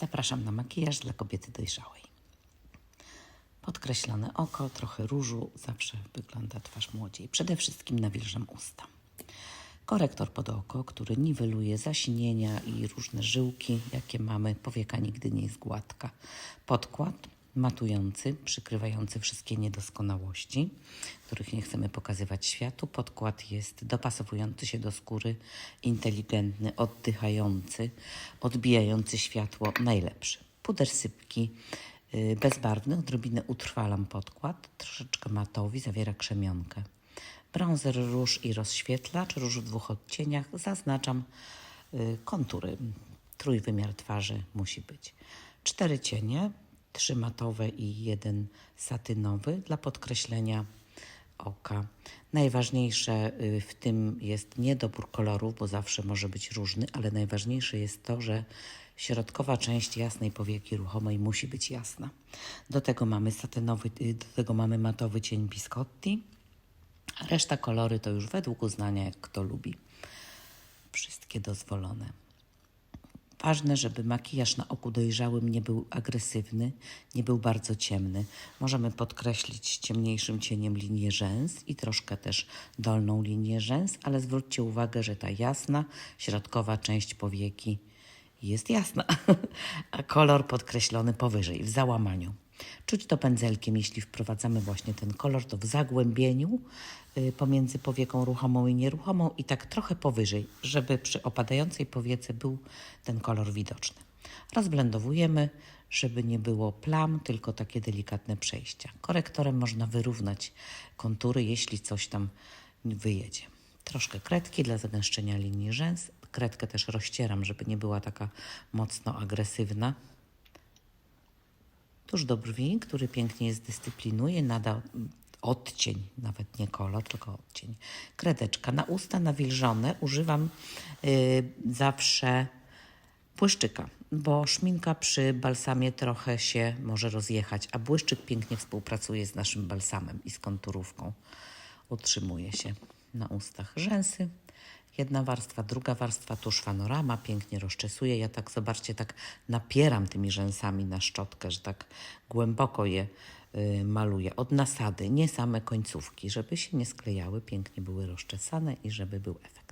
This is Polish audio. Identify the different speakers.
Speaker 1: Zapraszam na makijaż dla kobiety dojrzałej. Podkreślone oko, trochę różu, zawsze wygląda twarz młodziej. Przede wszystkim nawilżam usta. Korektor pod oko, który niweluje zasinienia i różne żyłki, jakie mamy. Powieka nigdy nie jest gładka. Podkład matujący, przykrywający wszystkie niedoskonałości, których nie chcemy pokazywać światu. Podkład jest dopasowujący się do skóry, inteligentny, oddychający, odbijający światło, najlepszy. Puder sypki y, bezbarwny, odrobinę utrwalam podkład, troszeczkę matowi, zawiera krzemionkę. Bronzer, róż i rozświetlacz, róż w dwóch odcieniach. Zaznaczam y, kontury. Trójwymiar twarzy musi być. Cztery cienie, trzy matowe i jeden satynowy dla podkreślenia oka. Najważniejsze y, w tym jest nie dobór kolorów, bo zawsze może być różny, ale najważniejsze jest to, że środkowa część jasnej powieki ruchomej musi być jasna. Do tego mamy satynowy, y, do tego mamy matowy cień biscotti. Reszta kolory to już według uznania, jak kto lubi. Wszystkie dozwolone. Ważne, żeby makijaż na oku dojrzałym nie był agresywny, nie był bardzo ciemny. Możemy podkreślić ciemniejszym cieniem linię rzęs i troszkę też dolną linię rzęs, ale zwróćcie uwagę, że ta jasna, środkowa część powieki jest jasna, a kolor podkreślony powyżej, w załamaniu. Czuć to pędzelkiem, jeśli wprowadzamy właśnie ten kolor, to w zagłębieniu y, pomiędzy powieką ruchomą i nieruchomą i tak trochę powyżej, żeby przy opadającej powiece był ten kolor widoczny. Rozblendowujemy, żeby nie było plam, tylko takie delikatne przejścia. Korektorem można wyrównać kontury, jeśli coś tam wyjedzie. Troszkę kredki dla zagęszczenia linii rzęs. Kredkę też rozcieram, żeby nie była taka mocno agresywna. Tuż do brwi, który pięknie zdyscyplinuje, nada odcień, nawet nie kolor, tylko odcień. Kredeczka na usta nawilżone używam y, zawsze błyszczyka, bo szminka przy balsamie trochę się może rozjechać, a błyszczyk pięknie współpracuje z naszym balsamem i z konturówką. Utrzymuje się na ustach rzęsy. Jedna warstwa, druga warstwa, tusz panorama, pięknie rozczesuję. Ja tak, zobaczcie, tak napieram tymi rzęsami na szczotkę, że tak głęboko je y, maluję. Od nasady, nie same końcówki, żeby się nie sklejały, pięknie były rozczesane i żeby był efekt.